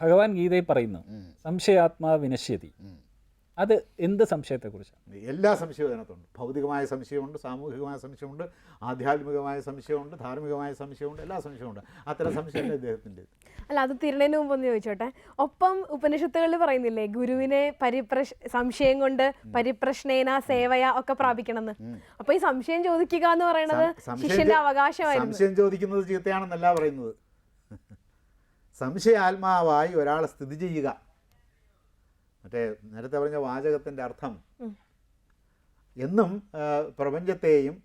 ഭഗവാൻ ഗീതയിൽ പറയുന്നു സംശയാത്മാ വിനശ്യതി. അത് എന്ത് സംശയത്തെക്കുറിച്ചാണ്? എല്ലാ സംശയവും അതിനകത്തുണ്ട്. ഭൗതികമായ സംശയമുണ്ട് സാമൂഹികമായ സംശയമുണ്ട് ആധ്യാത്മികമായ സംശയമുണ്ട് ധാർമ്മികമായ സംശയമുണ്ട് എല്ലാ സംശയമുണ്ട് അത്തരം സംശയം ഇദ്ദേഹത്തിന്റെ അല്ല അത് തിരുണേന് മുമ്പ് ഒന്ന് ചോദിച്ചോട്ടെ. ഒപ്പം ഉപനിഷത്തുകളിൽ പറയുന്നില്ലേ ഗുരുവിനെ പരിപ്രശ് സംശയം കൊണ്ട് പരിപ്രശ്നേന സേവയ ഒക്കെ പ്രാപിക്കണമെന്ന്. അപ്പൊ ഈ സംശയം ചോദിക്കുക എന്ന് പറയുന്നത് ശിഷ്യന്റെ അവകാശമായിരുന്നു. സംശയം ചോദിക്കുന്നത് ചീത്തയാണെന്നല്ല പറയുന്നത്. സംശയാത്മാവായി ഒരാൾ സ്ഥിതി ചെയ്യുക. മറ്റേ നേരത്തെ പറഞ്ഞ വാചകത്തിന്റെ അർത്ഥം. എന്നും പ്രപഞ്ചത്തെയും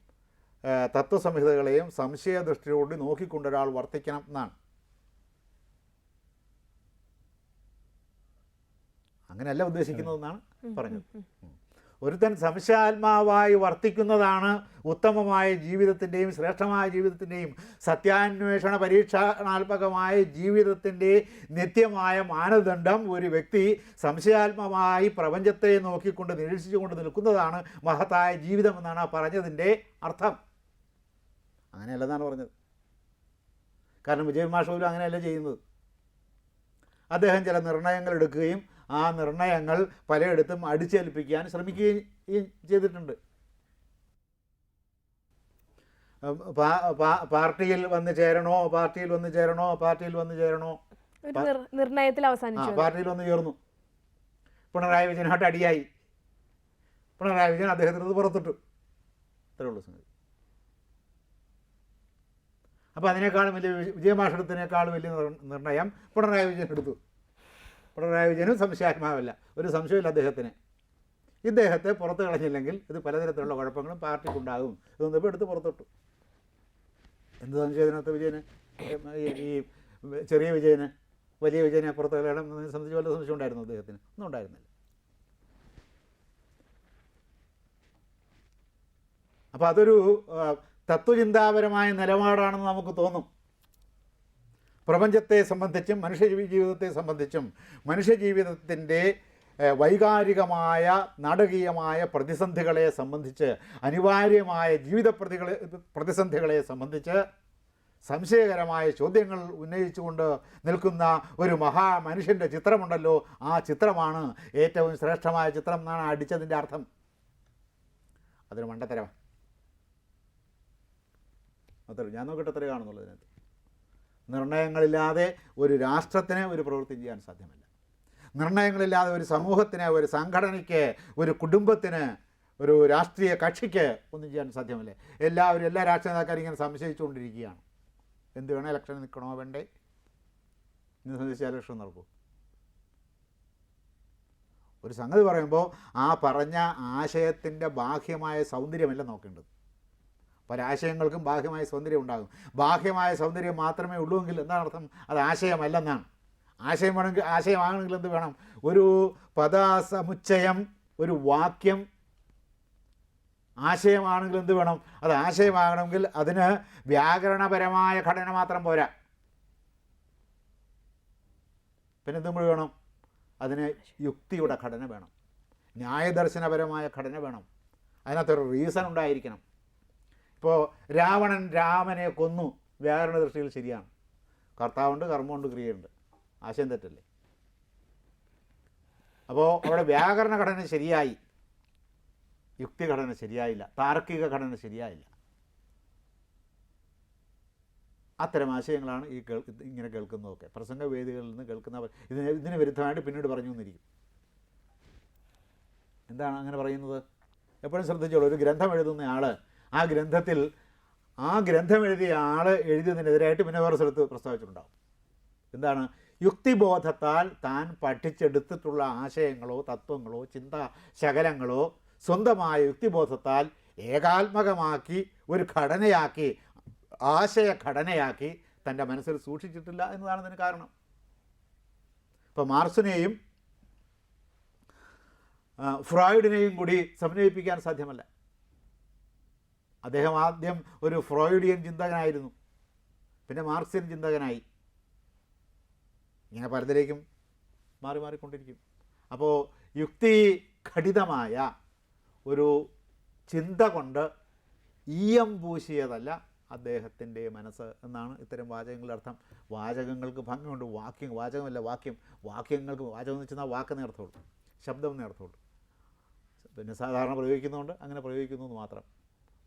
തത്വസംഹിതകളെയും സംശയദൃഷ്ടിയോട് നോക്കിക്കൊണ്ട് ഒരാൾ വർത്തിക്കണം എന്നാണ്. അങ്ങനെയല്ല ഉദ്ദേശിക്കുന്നതെന്നാണ് പറഞ്ഞത്. ഒരുത്തൻ സംശയാത്മാവായി വർത്തിക്കുന്നതാണ് ഉത്തമമായ ജീവിതത്തിന്റെയും ശ്രേഷ്ഠമായ ജീവിതത്തിന്റെയും സത്യാന്വേഷണ പരീക്ഷണാത്മകമായ ജീവിതത്തിന്റെ നിത്യമായ മാനദണ്ഡം. ഒരു വ്യക്തി സംശയാത്മമായി പ്രപഞ്ചത്തെ നോക്കിക്കൊണ്ട് നിരീക്ഷിച്ചുകൊണ്ട് നിൽക്കുന്നതാണ് മഹത്തായ ജീവിതം എന്നാണ് പറഞ്ഞതിന്റെ അർത്ഥം. അങ്ങനെയല്ലെന്നാണ് പറഞ്ഞത്. കാരണം വിജയ് മാഷ് പോലും അങ്ങനെയല്ല ചെയ്യുന്നത്. അദ്ദേഹം ചില നിർണയങ്ങൾ എടുക്കുകയും ആ നിർണയങ്ങൾ പലയിടത്തും അടിച്ചേൽപ്പിക്കാൻ ശ്രമിക്കുകയും ചെയ്തിട്ടുണ്ട്. പാർട്ടിയിൽ വന്ന് ചേരണോ പാർട്ടിയിൽ വന്ന് ചേരണോ പാർട്ടിയിൽ വന്ന് ചേരണോ? നിർണയത്തിൽ അവസാനിച്ചു. പാർട്ടിയിൽ വന്ന് ചേർന്നു. പിണറായി വിജയനായിട്ട് അടിയായി. പിണറായി വിജയൻ അദ്ദേഹത്തിന് പുറത്തിട്ടു. ഇത്രേ ഉള്ളൂ സംഗതി. അപ്പോൾ അതിനേക്കാളും വലിയ വിജ- വലിയ നിർ- നിർണയം പിണറായി വിജയൻ എടുത്തു. പിണറായി വിജയനും സംശയാത്മാവല്ല ഒരു സംശയമില്ല അദ്ദേഹത്തിന്. ഇദ്ദേഹത്തെ പുറത്ത് കളഞ്ഞില്ലെങ്കിൽ ഇത് പലതരത്തിലുള്ള കുഴപ്പങ്ങളും പാർട്ടിക്കുണ്ടാകും. ഇതൊന്നും എടുത്ത് പുറത്തിട്ടു. എന്ത് സംശയം ഇതിനകത്ത് വിജയന്? ഈ ചെറിയ വിജയന് വലിയ വിജയനെ പുറത്ത് കളയണം എന്നതിനെ സംബന്ധിച്ച് വല്ല സംശയം ഉണ്ടായിരുന്നു അദ്ദേഹത്തിന്? ഒന്നും ഉണ്ടായിരുന്നില്ല. അപ്പോൾ അതൊരു തത്വചിന്താപരമായ നിലപാടാണെന്ന് നമുക്ക് തോന്നും. പ്രപഞ്ചത്തെ സംബന്ധിച്ചും മനുഷ്യ ജീവിതത്തെ സംബന്ധിച്ചും മനുഷ്യ ജീവിതത്തിന്റെ വൈകാരികമായ നാടകീയമായ പ്രതിസന്ധികളെ സംബന്ധിച്ച് അനിവാര്യമായ ജീവിത പ്രതികളെ പ്രതിസന്ധികളെ സംബന്ധിച്ച് സംശയകരമായ ചോദ്യങ്ങൾ ഉന്നയിച്ചുകൊണ്ട് നിൽക്കുന്ന ഒരു മഹാമനുഷ്യന്റെ ചിത്രമുണ്ടല്ലോ. ആ ചിത്രമാണ് ഏറ്റവും ശ്രേഷ്ഠമായ ചിത്രം എന്നാണ് അടിച്ചതിന്റെ അർത്ഥം. അതൊരു മണ്ടത്തരമാണ് അത്ര ഞാൻ നോക്കിയിട്ട് അത്രേ കാണുന്നുള്ളൂ ഇതിനകത്ത്. നിർണയങ്ങളില്ലാതെ ഒരു രാഷ്ട്രത്തിന് ഒരു പ്രവൃത്തി ചെയ്യാൻ സാധ്യമല്ല. നിർണയങ്ങളില്ലാതെ ഒരു സമൂഹത്തിന് ഒരു സംഘടനയ്ക്ക് ഒരു കുടുംബത്തിന് ഒരു രാഷ്ട്രീയ കക്ഷിക്ക് ഒന്നും ചെയ്യാൻ സാധ്യമല്ലേ. എല്ലാവരും എല്ലാ രാഷ്ട്രീയ നേതാക്കാരും ഇങ്ങനെ സംശയിച്ചുകൊണ്ടിരിക്കുകയാണ്. എന്ത് വേണം? ഇലക്ഷൻ നിൽക്കണോ വേണ്ടേ? ഇന്ന് സംബന്ധിച്ച് ഇലക്ഷൻ നടക്കും? ഒരു സംഗതി പറയുമ്പോൾ ആ പറഞ്ഞ ആശയത്തിന്റെ ബാഹ്യമായ സൗന്ദര്യമല്ല നോക്കേണ്ടത്. പല ആശയങ്ങൾക്കും ബാഹ്യമായ സൗന്ദര്യം ഉണ്ടാകും. ബാഹ്യമായ സൗന്ദര്യം മാത്രമേ ഉള്ളൂവെങ്കിൽ എന്താണ് അർത്ഥം അത് ആശയമല്ലെന്നാണ്. ആശയം വേണമെങ്കിൽ ആശയമാകണമെങ്കിൽ എന്ത് വേണം? ഒരു പദസമുച്ചയം ഒരു വാക്യം ആശയമാണെങ്കിൽ എന്ത് വേണം? അത് ആശയമാകണമെങ്കിൽ അതിന് വ്യാകരണപരമായ ഘടന മാത്രം പോരാ. പിന്നെ എന്തും കൂടി വേണം? അതിന് യുക്തിയുടെ ഘടന വേണം. ന്യായദർശനപരമായ ഘടന വേണം. അതിനകത്തൊരു റീസൺ ഉണ്ടായിരിക്കണം. ഇപ്പോൾ രാവണൻ രാമനെ കൊന്നു. വ്യാകരണ ദൃഷ്ടിയിൽ ശരിയാണ്. കർത്താവുണ്ട് കർമ്മമുണ്ട് ക്രിയയുണ്ട്. ആശയം തെറ്റല്ലേ? അപ്പോൾ അവിടെ വ്യാകരണ ഘടന ശരിയായി. യുക്തിഘടന ശരിയായില്ല. താർക്കിക ഘടന ശരിയായില്ല. അത്തരം ആശയങ്ങളാണ് ഈ കേൾ ഇങ്ങനെ കേൾക്കുന്നതൊക്കെ. പ്രസംഗ വേദികളിൽ നിന്ന് കേൾക്കുന്ന ഇതിന് ഇതിന് വിരുദ്ധമായിട്ട് പിന്നീട് പറഞ്ഞു എന്നിരിക്കും. എന്താണ് അങ്ങനെ പറയുന്നത്? എപ്പോഴും ശ്രദ്ധിച്ചോളൂ. ഒരു ഗ്രന്ഥം എഴുതുന്ന ആൾ ആ ഗ്രന്ഥത്തിൽ ആ ഗ്രന്ഥം എഴുതിയ ആൾ എഴുതിയതിനെതിരായിട്ട് പിന്നെ വേറെ സ്ഥലത്ത് പ്രസ്താവിച്ചിട്ടുണ്ടാവും. എന്താണ്? യുക്തിബോധത്താൽ താൻ പഠിച്ചെടുത്തിട്ടുള്ള ആശയങ്ങളോ തത്വങ്ങളോ ചിന്താ ശകലങ്ങളോ സ്വന്തമായ യുക്തിബോധത്താൽ ഏകാത്മകമാക്കി ഒരു ഘടനയാക്കി ആശയഘടനയാക്കി തന്റെ മനസ്സിൽ സൂക്ഷിച്ചിട്ടില്ല എന്നതാണ് ഇതിന് കാരണം. ഇപ്പോൾ മാർസിനെയും ഫ്രോയിഡിനെയും കൂടി സമന്വയിപ്പിക്കാൻ സാധ്യമല്ല. അദ്ദേഹം ആദ്യം ഒരു ഫ്രോയിഡിയൻ ചിന്തകനായിരുന്നു. പിന്നെ മാർക്സിയൻ ചിന്തകനായി. ഇങ്ങനെ പലതിലേക്കും മാറി മാറിക്കൊണ്ടിരിക്കും. അപ്പോൾ യുക്തി ഘടിതമായ ഒരു ചിന്ത കൊണ്ട് ഈയം പൂശിയതല്ല അദ്ദേഹത്തിന്റെ മനസ്സ് എന്നാണ് ഇത്തരം വാചകങ്ങളുടെ അർത്ഥം. വാചകങ്ങൾക്ക് ഭംഗിയുണ്ട്. വാക്യം വാചകമല്ല വാക്യം. വാക്യങ്ങൾക്ക് വാചകം എന്ന് വെച്ചാൽ വാക്കെന്നേ അർത്ഥമുള്ളൂ. ശബ്ദം എന്നേ അർത്ഥമുള്ളൂ. പിന്നെ സാധാരണ പ്രയോഗിക്കുന്നതുകൊണ്ട് അങ്ങനെ പ്രയോഗിക്കുന്നു എന്ന് മാത്രം.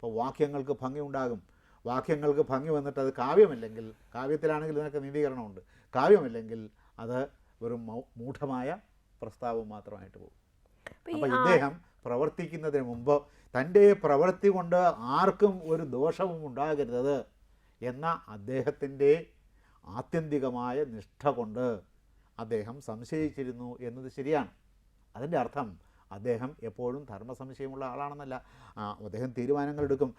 അപ്പോൾ വാക്യങ്ങൾക്ക് ഭംഗി ഉണ്ടാകും. വാക്യങ്ങൾക്ക് ഭംഗി വന്നിട്ട് അത് കാവ്യമല്ലെങ്കിൽ കാവ്യത്തിലാണെങ്കിൽ ഇതിനൊക്കെ നീതീകരണമുണ്ട്. കാവ്യമല്ലെങ്കിൽ അത് വെറും മൂഢമായ പ്രസ്താവം മാത്രമായിട്ട് പോകും. അപ്പൊ അപ്പോൾ ഇദ്ദേഹം പ്രവർത്തിക്കുന്നതിന് മുമ്പ് തന്റെ പ്രവൃത്തി കൊണ്ട് ആർക്കും ഒരു ദോഷവും ഉണ്ടാകരുത് എന്ന അദ്ദേഹത്തിന്റെ ആത്യന്തികമായ നിഷ്ഠ കൊണ്ട് അദ്ദേഹം സംശയിച്ചിരുന്നു എന്നത് ശരിയാണ്. അതിന്റെ അർത്ഥം അദ്ദേഹം എപ്പോഴും ധർമ്മസംശയമുള്ള ആളാണെന്നല്ല. അദ്ദേഹം തീരുമാനങ്ങൾ എടുക്കും.